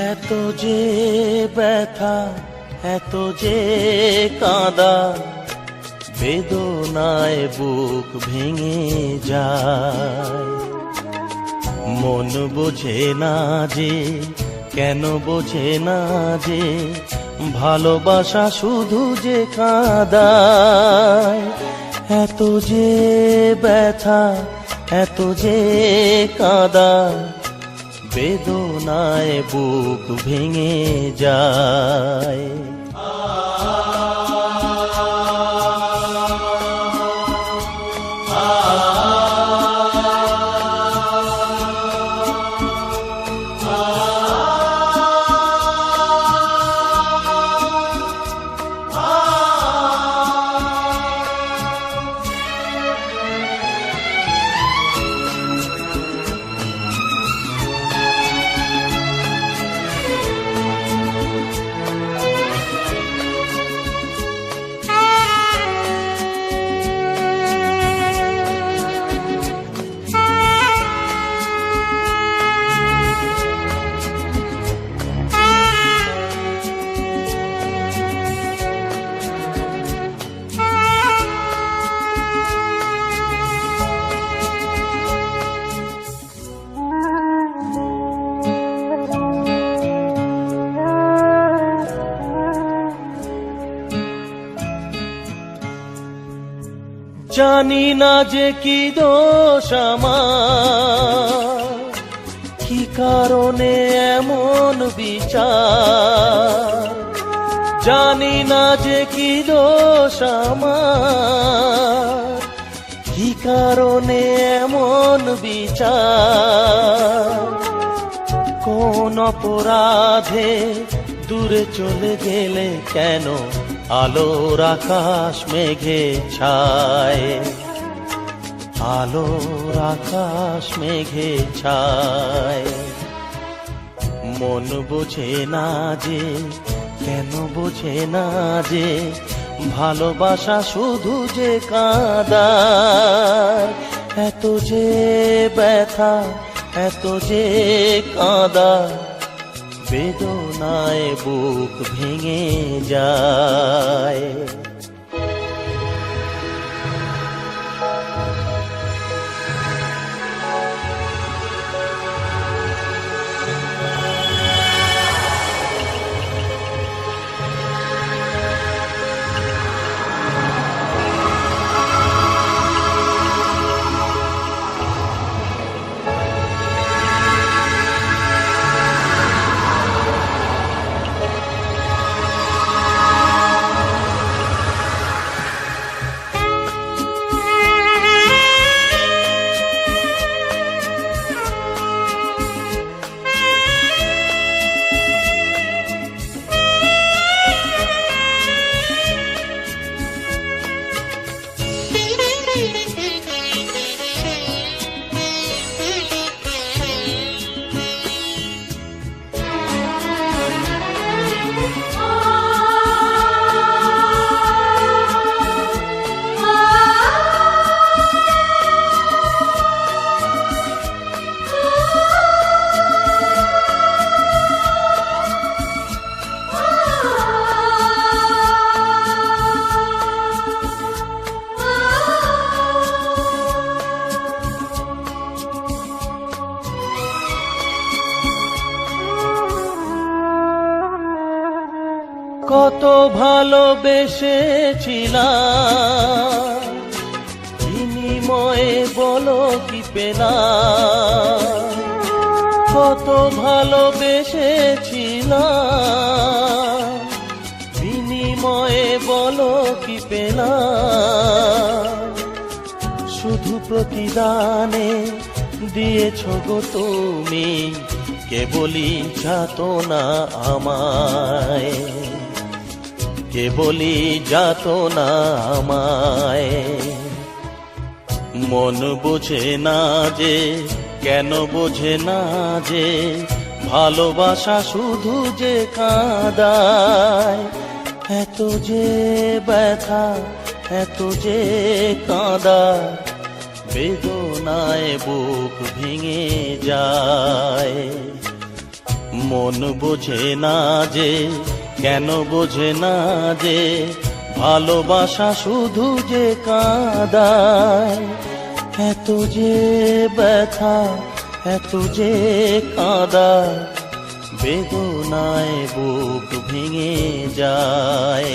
এত যে ব্যথা, এত যে কাঁদা, বেদনায় বুক ভেঙে যায়। মন বোঝে না যে, কেন বোঝে না যে, ভালোবাসা শুধু যে কাঁদায়। এত যে ব্যথা, এত যে কাঁদা বেদনায় বুক ভেঙে যায়। জানি না যে কি দোষ আমার। কি কারণে এমন বিচার? জানি না যে কি দোষ আমার। কি কারণে এমন বিচার? কোন অপরাধে দূরে চলে গেলে কেন আলোর আকাশ মেঘে ছায়। আলোর আকাশ মেঘে ছায়। মন বোঝে না যে, কেন বোঝে না যে, ভালোবাসা শুধু যে কাঁদায় এত যে ব্যথা, এত যে কাঁদা বেদনায় বুক ভেঙে যায়। কত ভালোবেসেছিলাম। বিনিময়ে বলো কি পেলাম। কত ভালোবেসেছিলাম। বিনিময়ে বলো কি পেলাম। শুধু প্রতিদানে দিয়েছ গো তুমি, কেবলই যাতনা আমায়। কেবলই যাতনা আমায়। মন বোঝে না যে, কেন বোঝে না যে, ভালোবাসা শুধু যে কাঁদায়, এত যে ব্যথা, এত যে কাঁদা, বেদনায় বুক ভেঙে যায়। মন বোঝে না যে কেন বোঝে না যে ভালোবাসা শুধু যে কাঁদায়, এত যে ব্যথা, এত যে কাঁদা বেদনায় বুক ভেঙে যায়।